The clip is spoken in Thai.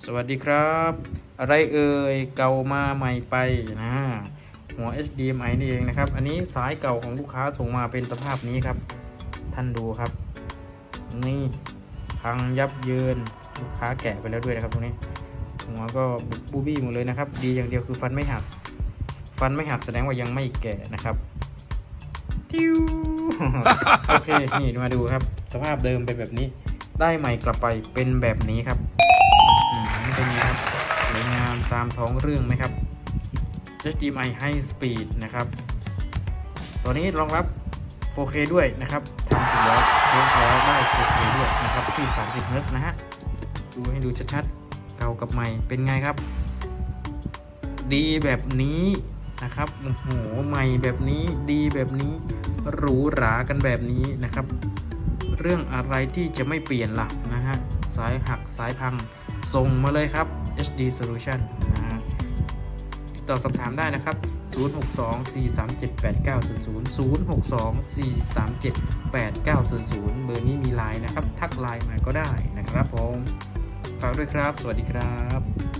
สวัสดีครับ อะไรเอ่ยเก่ามาใหม่ไปนะหัว HDMI นี่เองนะครับ อันนี้สายเก่าของลูกค้าส่งมาเป็นสภาพนี้ครับ ท่านดูครับ นี่พังยับเยินลูกค้าแกะไปแล้วด้วยนะครับตรงนี้ หัวก็บูบี้หมดเลยนะครับ ดีอย่างเดียวคือฟันไม่หัก ฟันไม่หักแสดงว่ายังไม่แก่นะครับทิวโอเค นี่มาดูครับ สภาพเดิมเป็นแบบนี้ ได้ใหม่กลับไปเป็นแบบนี้ครับ เป็นไงครับสวยงามตามท้องเรื่องไหมครับ HDMI High Speed นะครับ ตัวนี้รองรับ 4K ด้วยนะครับทำเสร็จแล้วเทสแล้วได้ 4K ด้วยนะครับที่ 30 Hz นะฮะ ดูให้ดูชัดๆ เก่ากับใหม่เป็นไงครับ ดีแบบนี้นะครับ โอ้โห ใหม่แบบนี้ ดีแบบนี้ หรูหรากันแบบนี้นะครับ เรื่องอะไรที่จะไม่เปลี่ยนล่ะนะฮะ สายหักสายพังส่งมาเลยครับ HD Solution นะฮะติดต่อสอบถามได้นะครับ 062-437-8900 062-437-8900 เบอร์นี้มีไลน์นะครับ ทักไลน์มาก็ได้นะครับผม ฝากด้วยครับ สวัสดีครับ